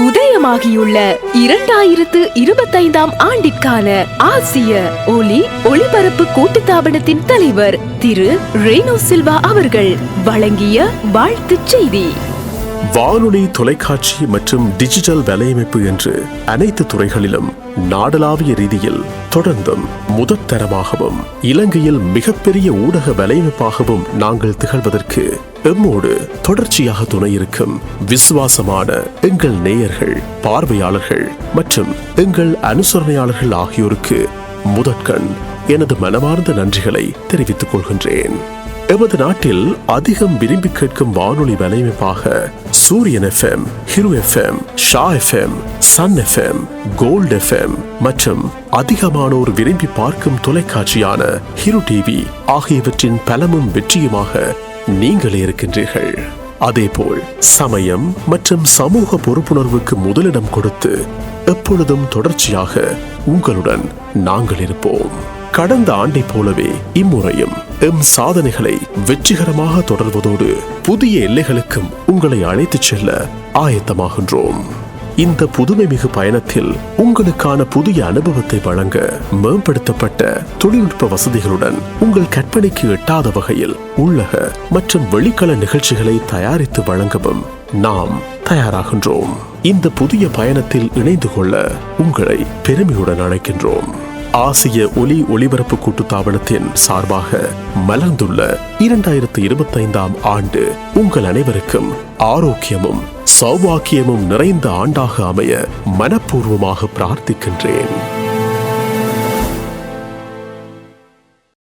உதயமாகியுள்ள இரண்டாயிரத்து இருபத்தைந்தாம் ஆண்டிற்கான ஆசிய ஒலி ஒளிபரப்பு கூட்டுத்தாபனத்தின் தலைவர் திரு ரேணு சில்வா அவர்கள் வழங்கிய வாழ்த்துச் செய்தி. வானொலி தொலைக்காட்சி மற்றும் டிஜிட்டல் வலையமைப்பு என்று அனைத்து துறைகளிலும் நாடளாவிய ரீதியில் தொடர்ந்தும் முதற்தரமாகவும் இலங்கையில் மிகப்பெரிய ஊடக வலையமைப்பாகவும் நாங்கள் திகழ்வதற்கு எம்மோடு தொடர்ச்சியாக துணையிருக்கும் விசுவாசமான எங்கள் நேயர்கள் பார்வையாளர்கள் மற்றும் எங்கள் அனுசரணையாளர்கள் ஆகியோருக்கு முதற்கண் எனது மனமார்ந்த நன்றிகளை தெரிவித்துக் கொள்கின்றேன். எமது நாட்டில் அதிகம் விரும்பி கேட்கும் வானொலி வலையமைப்பாக Sooriyan FM Hiru FM Shaa FM Sun FM gold FM மற்றும் அதிகமானோர் விரும்பி பார்க்கும் தொலைக்காட்சியான ஹிரு டிவி ஆகியவற்றின் பலமும் வெற்றியுமாக நீங்களே இருக்கின்றீர்கள். அதேபோல் சமயம் மற்றும் சமூக பொறுப்புணர்வுக்கு முதலிடம் கொடுத்து எப்பொழுதும் தொடர்ச்சியாக உங்களுடன் நாங்கள் இருப்போம். கடந்த ஆண்டைப் போலவே இம்முறையும் எம் சாதனைகளை வெற்றிகரமாக தொடர்வதோடு புதிய எல்லைகளுக்கும் உங்களை அழைத்துச் செல்ல ஆயத்தமாகின்றோம். இந்த புதுமை மிகு பயணத்தில் உங்களுக்கான புதிய அனுபவத்தை வழங்க மேம்படுத்தப்பட்ட தொழில்நுட்ப வசதிகளுடன் உங்கள் கற்பனைக்கு எட்டாத வகையில் உள்ளக மற்றும் வெளிக்கள நிகழ்ச்சிகளை தயாரித்து வழங்கவும் நாம் தயாராகின்றோம். இந்த புதிய பயணத்தில் இணைந்து கொள்ள உங்களை பெருமையுடன் அழைக்கின்றோம். ஆசிய ஒலி ஒளிபரப்பு கூட்டுத்தாபனத்தின் சார்பாக மலர்ந்துள்ள இரண்டாயிரத்து இருபத்தைந்தாம் ஆண்டு உங்கள் அனைவருக்கும் ஆரோக்கியமும் சௌபாக்கியமும் நிறைந்த ஆண்டாக அமைய மனப்பூர்வமாக பிரார்த்திக்கின்றேன்.